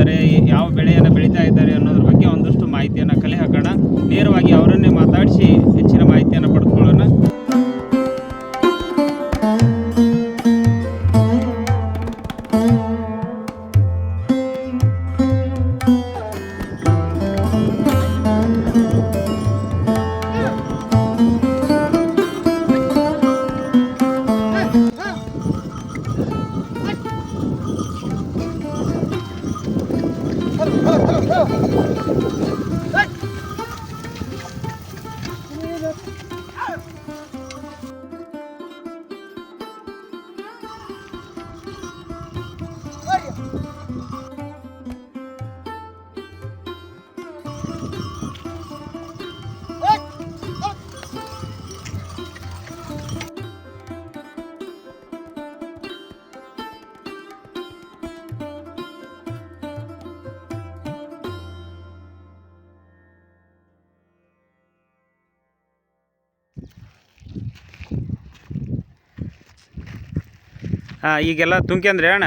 ಬಿತ್ತಾರೆ ಯಾವ ಬೆಳೆಯನ್ನು ಬೆಳೀತಾ ಇದ್ದಾರೆ ಅನ್ನೋದ್ರ ಬಗ್ಗೆ ಒಂದಷ್ಟು ಮಾಹಿತಿಯನ್ನು ಕಲೆ ಹಾಕೋಣ. ನೇರವಾಗಿ ಅವರನ್ನೇ ಮಾತಾಡಿಸಿ ಹೆಚ್ಚಿನ Go, go, go, go. Ah! ಹಾಂ ಈಗೆಲ್ಲ ತುಂಬ್ಕೊಂಡ್ರಿ ಅಣ್ಣ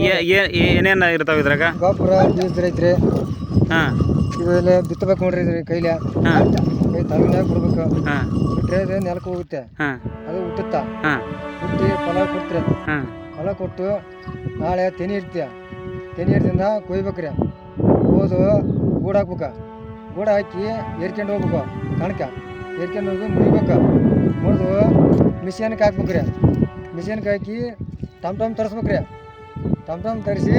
ಏನೇನ ಏನೇನು ಇರ್ತಾವೆ ಇದ್ರಾಗ? ಗೊಬ್ಬರ ಬೀಜ ಐತ್ರಿ. ಹಾಂ. ಇವೆಲ್ಲ ಬಿತ್ತಬೇಕು ನೋಡ್ರಿ ಇದ್ರಿ ಕೈಲಿ. ಹಾಂ. ಕೈ ತಲೆನಾಗ ಬಿಡ್ಬೇಕು. ಹಾಂ. ಬಿಟ್ಟರೆ ನೆಲಕ್ಕೆ ಹೋಗುತ್ತೆ. ಹಾಂ. ಅದು ಹುಟ್ಟುತ್ತಾ. ಹಾಂ. ಹುಟ್ಟಿ ಫಲ ಕೊಡ್ತೀರಿ. ಹಾಂ. ಫಲ ಕೊಟ್ಟು ನಾಳೆ ತೆನಿ ಇರ್ತೀಯ ತೆನಿ ಇರ್ದಿಂದ ಕೊಯ್ಬೇಕ್ರಿ. ಹೋದು ಗೂಡು ಹಾಕ್ಬೇಕು. ಗೂಡು ಹಾಕಿ ಏರ್ಕೊಂಡು ಹೋಗ್ಬೇಕು. ಕಣಕ. ಏರ್ಕೊಂಡು ಹೋಗಿ ಮುರಿಬೇಕು. ಮುರಿದು ಮಿಷನ್ಗೆ ಹಾಕ್ಬೇಕ್ರಿ. ಮಿಷನ್ಗೆ ಹಾಕಿ ಟಮ್ ಟಮ್ ತರಿಸ್ಬೇಕ್ರಿ. ಟಮ್ ಟಮ್ ತರಿಸಿ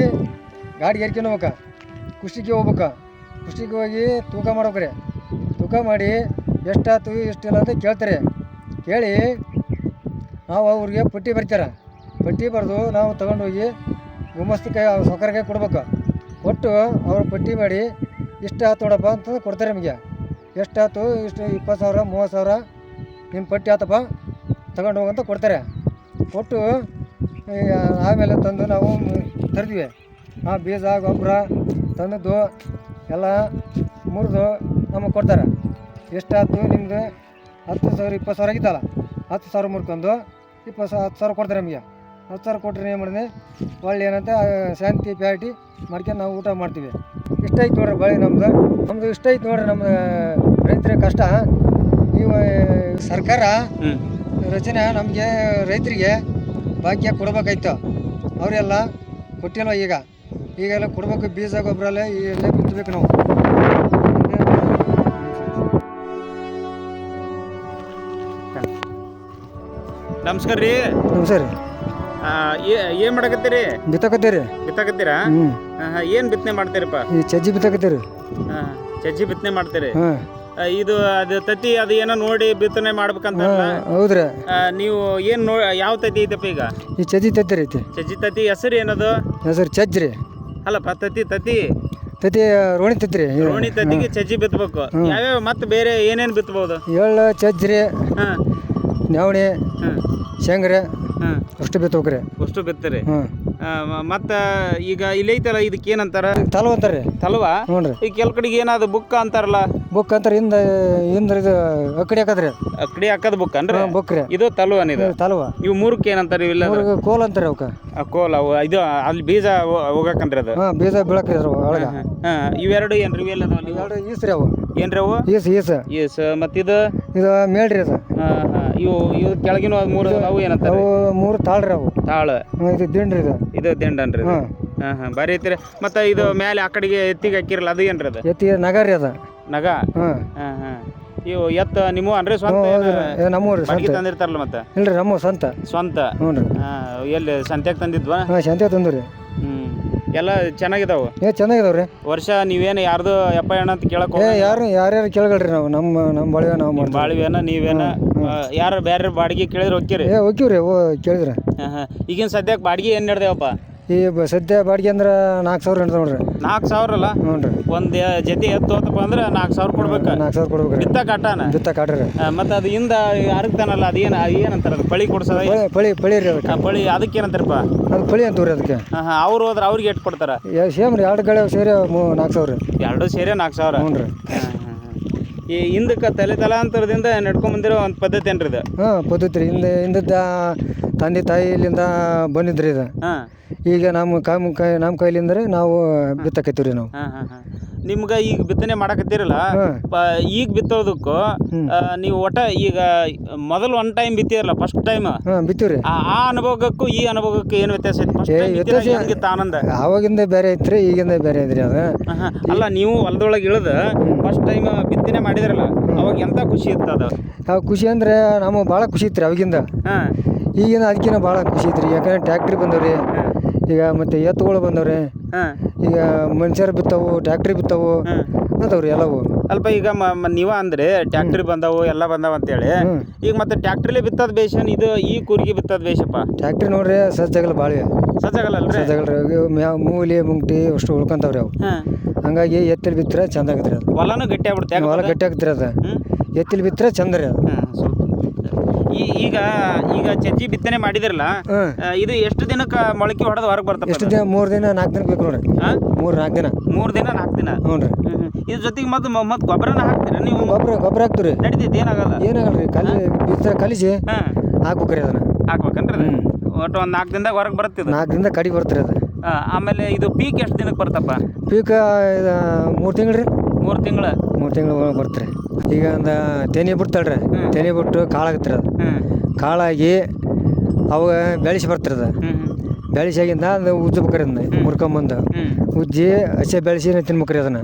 ಗಾಡಿ ಏರ್ಕೊಂಡು ಹೋಗ್ಬೇಕ. ಕುಷ್ಟಿಗೆ ಹೋಗ್ಬೇಕ. ಕುಷ್ಟಿಗೆ ಹೋಗಿ ತೂಕ ಮಾಡ್ಬೇಕ್ರಿ. ತೂಕ ಮಾಡಿ ಎಷ್ಟಾಯ್ತು, ಎಷ್ಟಿಲ್ಲ ಅಂತ ಕೇಳ್ತಾರೆ. ಕೇಳಿ ನಾವು ಅವ್ರಿಗೆ ಪಟ್ಟಿ ಬರ್ತಾರೆ. ಪಟ್ಟಿ ಬರೆದು ನಾವು ತಗೊಂಡೋಗಿ ಗುಮ್ಮಸ್ತಿ ಕೈ ಸೌಕರ್ಯ ಕೈ ಕೊಡ್ಬೇಕು. ಕೊಟ್ಟು ಅವ್ರು ಪಟ್ಟಿ ಮಾಡಿ ಇಷ್ಟು ಆಯ್ತು ನೋಡಪ್ಪ ಅಂತ ಕೊಡ್ತಾರೆ ನಿಮಗೆ. ಎಷ್ಟಾಯ್ತು ಇಷ್ಟು ಇಪ್ಪತ್ತು ಸಾವಿರ, ಮೂವತ್ತು ಸಾವಿರ ನಿಮ್ಮ ಪಟ್ಟಿ ಆತಪ್ಪ, ತಗೊಂಡು ಹೋಗಂತ ಕೊಡ್ತಾರೆ. ಕೊಟ್ಟು ಆಮೇಲೆ ತಂದು ನಾವು ತರ್ತೀವಿ ಆ ಬೀಜ ಗೊಬ್ಬರ ತಂದದ್ದು ಎಲ್ಲ ಮುರಿದು ನಮಗೆ ಕೊಡ್ತಾರೆ. ಎಷ್ಟಾಯ್ತು ನಿಮ್ಮದು ಹತ್ತು ಸಾವಿರ ಇಪ್ಪತ್ತು ಸಾವಿರ ಆಗಿತ್ತಲ್ಲ. ಹತ್ತು ಸಾವಿರ ಮುರ್ಕೊಂಡು ಇಪ್ಪತ್ತು ಸಾವಿರ ಹತ್ತು ಸಾವಿರ ಕೊಡ್ತಾರೆ ನಮಗೆ. ಹತ್ತು ಸಾವಿರ ಕೊಟ್ಟರೆ ಏನು ಮಾಡಿದೆ ಒಳ್ಳೆ ಏನಂತ ಶಾಂತಿ ಪ್ಯಾಟಿ ಮಾಡ್ಕೊಂಡು ನಾವು ಊಟ ಮಾಡ್ತೀವಿ. ಇಷ್ಟ ಐತೆ ನೋಡ್ರಿ ಬಳಿ ನಮ್ದು. ನಮ್ದು ಇಷ್ಟ ಐತೆ ನೋಡ್ರಿ ನಮ್ಮ ರೈತರ ಕಷ್ಟ. ನೀವು ಸರ್ಕಾರ ರಚನೆ ನಮಗೆ ರೈತರಿಗೆ ಭಾಗ್ಯ ಕೊಡ್ಬೇಕಾಯ್ತು. ಅವರೆಲ್ಲ ಕೊಟ್ಟಿಲ್ಲ ಈಗ? ಈಗೆಲ್ಲ ಕೊಡ್ಬೇಕು ಬೀಜ ಗೊಬ್ಬರ ಎಲ್ಲ ಎಲ್ಲ ಬಿತ್ತಬೇಕು ನಾವು. ನಮಸ್ಕಾರ ರೀ. ನಮಸ್ಕಾರ ರೀ. ಏನು ಮಾಡಕತ್ತೀರಿ? ಬಿತ್ತಕತ್ತೀರಿ? ಬಿತ್ತಕತ್ತೀರಾ ಏನ್ ಏನು ಬಿತ್ತನೆ ಮಾಡ್ತೀರಪ್ಪ? ಈ ಚಜ್ಜಿ ಬಿತ್ತಕತ್ತೀರಿ ಹಾಂ ಚಜ್ಜಿ ಬಿತ್ತನೆ ಮಾಡ್ತೀರಿ? ಹಾಂ. ಇದು ಅದು ತತ್ತಿ ಅದು ಏನೋ ನೋಡಿ ಬಿತ್ತನೆ ಮಾಡ್ಬೇಕಂತ ಹೌದ್ರ. ನೀವು ಏನು ನೋ ಯಾವ ತತ್ತಿ ಐತಪ್ಪ ಈಗ? ಈ ಚಜ್ಜಿ ತತ್ತಿ ಐತಿ. ಚಜ್ಜಿ ತತ್ತಿ ಹೆಸರು ಏನದು? ಹೆಸರು ಚಜ್ರಿ ಅಲ್ಲಪ್ಪ ತತ್ತಿ ತತ್ತಿ ತತ್ತಿ ರೋಣಿ ತತ್ತಿ ರೀ. ರೋಣಿ. ತತ್ತಿಗೆ ಚಜ್ಜಿ ಬಿತ್ತಬೇಕು ಯಾವ್ಯಾವ ಮತ್ತೆ ಬೇರೆ ಏನೇನು ಬಿತ್ತಬಹುದು ಎಳ್ಳು ಚಜ್ರಿ ನವಣಿ ಹಾಂ. ನವಣೆ ಹಾಂ. ಶೇಂಗ್ರೆ ಹಾಂ. ಅಷ್ಟು ಬಿತ್ತಬೇಕ್ರಿ ಅಷ್ಟು ಬಿತ್ತರಿ. ಮತ್ತು ಈಗ ಇಲ್ಲಿ ಐತಲ್ಲ ಇದಕ್ಕೆ ಏನಂತಾರ? ತಲವ ಅಂತಾರೆ ತಲ್ವಾ? ಹ್ಞೂ ರೀ. ಈ ಕೆಲ ಕಡೆಗೆ ಏನಾದ ಬುಕ್ ಅಂತಾರಲ್ಲ? ಬುಕ್ ಅಂತಾರೆ ಹಿಂದ ಹಿಂದ ಇದು ಅಕ್ಕಡಿ ಹಾಕದ್ರಿ ಅಕ್ಕಡಿ ಹಾಕದ ಬುಕ್ ಅನ್ರಿ? ಬುಕ್ ರೀ. ಇದು ತಲ್ವನ್ ಇದು? ತಲವ. ಇವು ಮೂರಕ್ಕೆ ಏನಂತಾರ ಇವೆಲ್ಲ ಕೋಲ್ ಅಂತಾರೆ ಅವಕ್ಕೆ ಆ ಕೋಲ್ ಅವು ಇದು ಅಲ್ಲಿ ಬೀಜ ಹೋಗಕಂದ್ರೆ ಅದು? ಹಾಂ ಬೀಜ ಬೀಳಕ್ರಿ ಅದ್ರ ಒಳಗೆ. ಹಾಂ ಇವೆರಡು ಏನ್ರಿ ಇವೆಲ್ಲ ಇವೆರಡು ಈಸ್ರಿ ಅವು. ಏನ್ರಿ ಅವು? Is is. ಎಸ್ ಮತ್ತಿದ ಇದು? ಮೇಳ್ರಿ ಅದು. ಇವು ಇವು ಕೆಳಗಿನ ಮೂರು ಅವು ಏನಂತಾರ? ಅವು ಮೂರು ತಾಳ್ರಿ ಅವು. ತಾಳ. ಇದು ದಿಂಡ್ರಿ ಇದು. ಇದು ದಿಂಡನ್ರಿ. ಹಾಂ. ಹಾಂ ಹಾಂ. ಬಾರಿ ಐತ್ರಿ. ಮತ್ತು ಇದು ಮೇಲೆ ಆ ಕಡೆಗೆ ಎತ್ತಿಗೆ ಹಾಕಿರಲ್ಲ ಅದು ಏನ್ರಿ ಅದು? ಎತ್ತಿಗೆ ನಗಾರಿ ಅದ. ನಗ? ಹಾಂ. ಹಾಂ ಹಾಂ. ಇವು ಎತ್ತ ನಿಮ್ಮ ಅನ್ರಿ ಸ್ವಂತ ನಮ್ಮೂರಿ ಬಾಡಿಗೆ ತಂದಿರ್ತಾರಲ್ಲ ಮತ್ತೆ? ಇಲ್ರಿ ನಮ್ಮ ಸ್ವಂತ. ಸ್ವಂತ. ಹ್ಞೂ ರೀ. ಹಾಂ ಎಲ್ಲಿ ಸಂತ್ಯಾಗ ತಂದಿದ್ವಾ? ಹಾಂ ಸಂತ್ಯಾಗ ತಂದು ರೀ ಹ್ಞೂ ಎಲ್ಲ ಚೆನ್ನಾಗಿದಾವು. ಏ ಚೆನ್ನಾಗಿದಾವ್ರಿ. ವರ್ಷ ನೀವೇನು ಯಾರ್ದು ಎಪ್ಪ ಏನ ಅಂತ ಕೇಳಕ್ ಏ ಯಾರು ಯಾರ್ಯಾರು ಕೇಳಗಳ್ರಿ ನಾವು. ನಮ್ಮ ನಮ್ಮ ಬಳಿವ ನಾವು ಮಾಡ್ತೀವಿ. ಬಾಳಿವೇನ ನೀವೇನ? ಯಾರು ಬೇರೆ ಬಾಡಿಗೆ ಕೇಳಿದ್ರೆ ಹೋಗ್ತೀರಿ? ಏ ಹೋಗ್ತೀವ್ರಿ ಓ ಕೇಳಿದ್ರೆ. ಈಗಿನ ಸದ್ಯಕ್ಕೆ ಬಾಡಿಗೆ ಏನು ನಡೆದೇವಪ್ಪ? ಈ ಬ ಸದ್ಯ ಬಾಡಿಗೆ ಅಂದ್ರೆ ನಾಲ್ಕು ಸಾವಿರ ಹಿಡ್ದು ನೋಡ್ರಿ. ನಾಲ್ಕು ಸಾವಿರ ಅಲ್ಲ? ಹ್ಞೂ ರೀ. ಒಂದು ಜೊತೆ ಎತ್ತು ಹೋತಪ್ಪ ಅಂದ್ರೆ ನಾಲ್ಕು ಸಾವಿರ ಕೊಡ್ಬೇಕು. ನಾಲ್ಕು ಸಾವಿರ ಕೊಡ್ಬೇಕು ಬಿತ್ತ ಕಟ್ಟಾನ ಬಿತ್ತ ಕಾಟ್ರಿ ಮತ್ತು ಅದು ಹಿಂದ ಅರಗ್ತಾನಲ್ಲ ಅದು ಏನು ಏನಂತಾರ ಅದು? ಪಳಿ ಕೊಡ್ಸೋದ? ಪಳಿ ಪಳಿ ಪಳಿ ರೀ ಅದಕ್ಕೆ. ಆ ಪಳಿ ಅದಕ್ಕೆ ಏನಂತಾರಪ್ಪ? ಅದು ಪಳಿ ಅಂತೀವ್ರಿ ಅದಕ್ಕೆ. ಹಾಂ ಹಾಂ ಅವ್ರು ಹೋದ್ರೆ ಅವ್ರಿಗೆ ಎಷ್ಟು ಕೊಡ್ತಾರ? ಸೇಮ್ ರೀ ಎರಡು ಕಡೆ ಸೇರಿ ಮೂ ನಾಲ್ಕು ಸಾವಿರ ರೀ. ಎರಡು ಸೇರಿ ನಾಲ್ಕು ಸಾವಿರ? ಹ್ಞೂ ರೀ. ಹಾಂ ಹಾಂ ಹಾಂ. ಈ ಹಿಂದಕ್ಕೆ ತಲೆ ತಲಾಂತರದಿಂದ ನಡ್ಕೊಂಡ್ ಬಂದಿರೋ ಒಂದು ಪದ್ಧತಿ ಏನ್ರಿ ಇದು? ಹಾಂ ಪದ್ಧತಿ ರೀ. ಹಿಂದೆ ಹಿಂದದ ತಂದೆ ತಾಯಿಲಿಂದ ಬಂದಿದ್ರಿ ಇದು. ಹಾಂ. ಈಗ ನಮ್ಮ ಕಮ್ ಕೈ ನಮ್ಮ ಕೈಲಿಂದ್ರೆ ನಾವು ಬಿತ್ತಕತ್ತೀವಿ ರೀ ನಾವು. ಹಾಂ ಹಾಂ ಹಾಂ. ನಿಮ್ಗೆ ಈಗ ಬಿತ್ತನೆ ಮಾಡಕತ್ತೀರಲ್ಲ? ಹಾಂ. ಪ- ಈಗ ಬಿತ್ತೋದಕ್ಕೂ ಆ, ನೀವು ಒಟ ಈಗ ಮೊದಲು ಒನ್ ಟೈಮ್ ಬಿತ್ತಿರಲ್ಲ ಫಸ್ಟ್ ಟೈಮ್ ಹಾಂ ಬಿತ್ತೀವಿ ರೀ ಆ ಅನುಭವಕ್ಕೂ ಈ ಅನುಭವಕ್ಕೂ ಏನು ವ್ಯತ್ಯಾಸ ಐತಿ? ಫಸ್ಟ್ ಏ, ಟೈಮ್ ವ್ಯತ್ಯಾಸ- ಆನಂದ? ಆವಾಗಿಂದ ಬೇರೆ ಐತ್ರಿ ಈಗಿಂದ ಬೇರೆ ಐತ್ರಿ ಅದು. ಅಲ್ಲ ನೀವು ಹೊಲದೊಳಗೆ ಇಳಿದು ಫಸ್ಟ್ ಟೈಮ್ ಬಿತ್ತನೆ ಮಾಡಿದ್ರಲ್ಲ ಅವಾಗ ಎಂತ ಖುಷಿ ಇತ್ತು ಅದು? ಅವಾಗ ಖುಷಿ ಅಂದ್ರೆ ನಮಗೆ ಭಾಳ ಖುಷಿ ಇತ್ತು ರೀ ಅವಾಗಿಂದ. ಹಾಂ. ಈಗಿನ ಅದಕ್ಕಿಂತ ಭಾಳ ಖುಷಿ ಐತ್ರಿ ಯಾಕಂದ್ರೆ ಟ್ಯಾಕ್ಟ್ರಿ ಬಂದವ್ರಿ. ಈಗ ಮತ್ತೆ ಎತ್ತುಗಳು ಬಂದವ್ರಿ. ಹಾಂ. ಈಗ ಮನುಷ್ಯರು ಬಿತ್ತವು ಟ್ಯಾಕ್ಟ್ರಿ ಬಿತ್ತವು ಅದಾವ್ರಿ ಎಲ್ಲವು. ಅಲ್ಪ ಈಗ ಮ- ಮ- ನೀವ ಅಂದ್ರೆ ಟ್ಯಾಕ್ಟ್ರಿ ಬಂದವು ಎಲ್ಲ ಬಂದಾವ ಅಂತೇಳಿ. ಈಗ ಮತ್ತೆ ಟ್ಯಾಕ್ಟ್ರಿಲಿ ಬಿತ್ತದ ಬೇಷನ್ ಇದು ಈ ಕೂರಿಗೆ ಬಿತ್ತದ ಬೇಷಪ್ಪ? ಟ್ಯಾಕ್ಟ್ರಿ ನೋಡ್ರಿ ಸಜ್ಜಾಗಲ್ಲ ಭಾಳ ಸಜ್ಜಾಗಲ್ಲಲ್ರಿ ಸಜ್ಜಾಗಲ್ರಿ ಮ್ಯಾ ಮೂಲಿ ಮುಂಗ್ಟಿ ಅಷ್ಟು ಉಳ್ಕೊಂತಾವ್ರಿ ಅವು. ಹಾಂ. ಹಂಗಾಗಿ ಎತ್ತಲ್ಲಿ ಬಿತ್ತರೆ ಚಂದ ಆಗತ್ರಿ ಅದು. ಹೊಲನೂ ಗಟ್ಟಿ ಆಗ್ಬಿಡುತ್ತೆ ಹೊಲ ಗಟ್ಟಿ ಆಗ್ತಿರಿ ಅದು. ಎತ್ತಲ್ಲಿ ಬಿತ್ತರೆ ಚಂದ ರೀ ಅದು. ಹಾಂ ಈ ಈಗ ಈಗ ಚಜ್ಜಿ ಬಿತ್ತನೆ ಮಾಡಿದಿರಲ್ಲ ಇದು ಎಷ್ಟು ದಿನಕ್ಕೆ ಮೊಳಕೆ ಹೊಡೆದು ಹೊರಗೆ ಬರ್ತದೆ ಎಷ್ಟು ದಿನ? ಮೂರು ದಿನ ನಾಲ್ಕು ದಿನಕ್ಕೆ ಬೇಕು ನೋಡ್ರಿ. ಮೂರು ನಾಲ್ಕು ದಿನ. ಮೂರು ದಿನ ನಾಲ್ಕು ದಿನ? ಹ್ಞೂ ರೀ. ಹ್ಮ್ ಹ್ಮ್. ಇದ್ರ ಜೊತೆಗೆ ಮತ್ತೆ ಮತ್ತೆ ಗೊಬ್ಬರನ ಹಾಕ್ತೀರಾ ನೀವು? ಗೊಬ್ಬರ ಗೊಬ್ಬರ ಹಾಕ್ತೀವಿ ರೀ ನಡೀತೈತಿ ಏನಾಗಲ್ಲ? ಏನಾಗಲ್ಲ ರೀ ಕಲಿ ಬಿತ್ತರ ಕಲಿಸಿ ಹಾಂ. ಹಾಕ್ಬೇಕ್ರಿ ಅದನ್ನ. ಹಾಕ್ಬೇಕನ್ರಿ ಅದು? ಒಟ್ಟು ಒಂದು ನಾಲ್ಕು ದಿನದಾಗ ಹೊರಗೆ ಬರುತ್ತಿದ್ದು ನಾಲ್ಕು ದಿನದಾಗ ಕಡಿ ಬರ್ತೀರಿ ಅದು. ಆಮೇಲೆ ಇದು ಪೀಕ್ ಎಷ್ಟು ದಿನಕ್ಕೆ ಬರ್ತಪ್ಪ? ಪೀಕ ಮೂರು ತಿಂಗಳು ರೀ. ಮೂರು ತಿಂಗಳು? ಮೂರು ತಿಂಗಳು ಬರ್ತೀರಿ ಈಗ ಒಂದು ತೆನೆ ಬಿಡ್ತಾಳ್ರಿ ರೀ ತೆನೆ ಬಿಟ್ಟು ಕಾಳಾಗತ್ರಿ ಅದು. ಕಾಳಾಗಿ ಅವ ಬೆಳೆಸಿ ಬರ್ತಿರದ ಬೆಳ್ಸಿ ಬೆಳೆಸಾಗಿಂದ ಅದು. ಉಜ್ಜಬೇಕ್ರಿ ಅದನ್ನ ಮುರ್ಕೊಂಬಂದು. ಉಜ್ಜಿ ಹಸಿ ಬೆಳೆಸಿ ತಿನ್ಬೇಕ್ರಿ ಅದನ್ನ.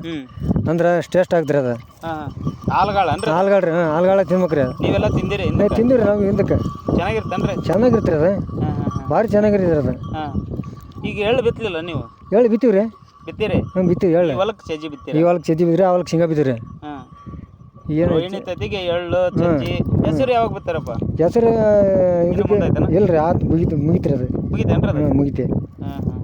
ಅಂದ್ರೆ ಟೇಸ್ಟ್ ಆಗ್ತರಿ ಅದು. ಹಾಲ್ಗಾಳ್ರಿ ಹಾಂ. ಹಾಲ್ಗಾಳ ತಿನ್ಬೇಕ್ರಿ ಅದು. ನೀವೆಲ್ಲ ತಿಂದಿರಿ ಏ, ತಿಂದಿವ್ರಿ ನಾವು ಹಿಂದಕ್ಕೆ. ಚೆನ್ನಾಗಿರ್ತನ್ರಿ? ಚೆನ್ನಾಗಿರ್ತೀರಿ ಅದು. ಭಾರಿ ಚೆನ್ನಾಗಿರ್ತೀರ ಅದು. ಹಾಂ. ಈಗ ಎಳ್ಳು ಬಿತ್ತಲಿಲ್ಲ ನೀವು? ಹೇಳಿ ಬಿತ್ತೀವ್ರಿ. ಬಿತ್ತೀರಿ? ಹ್ಞೂ ಬಿತ್ತೀವಿ ಹೇಳಿ ಹೊಲಕ್ಕೆ ಸಜ್ಜಿ ಬಿತ್ತೀರಿ? ಈ ಹೊಲಕ್ಕೆ ಸಜ್ಜಿ ಬಿದ್ರಿ ಆ ಹೊಲಕ್ಕೆ ಶೇಂಗಾ ಬಿದ್ದಿರಿ ಹಾಂ. ಏನು ರೋಹಿಣಿ ತತ್ತಿಗೆ ಎಳ್ಳು ಚಜ್ಜಿ ಹೆಸರು ಯಾವಾಗ ಬಿತ್ತಾರಪ್ಪ ಹೆಸರು ಇದಕ್ಕೆ? ಇಲ್ರಿ ಆತು ಮುಗಿತು ಮುಗಿತ್ರಿ ಅದು. ಮುಗಿತೇನ್ರಿ ಅದು? ಹ್ಞೂ ಮುಗಿತೆ. ಹಾಂ ಹಾಂ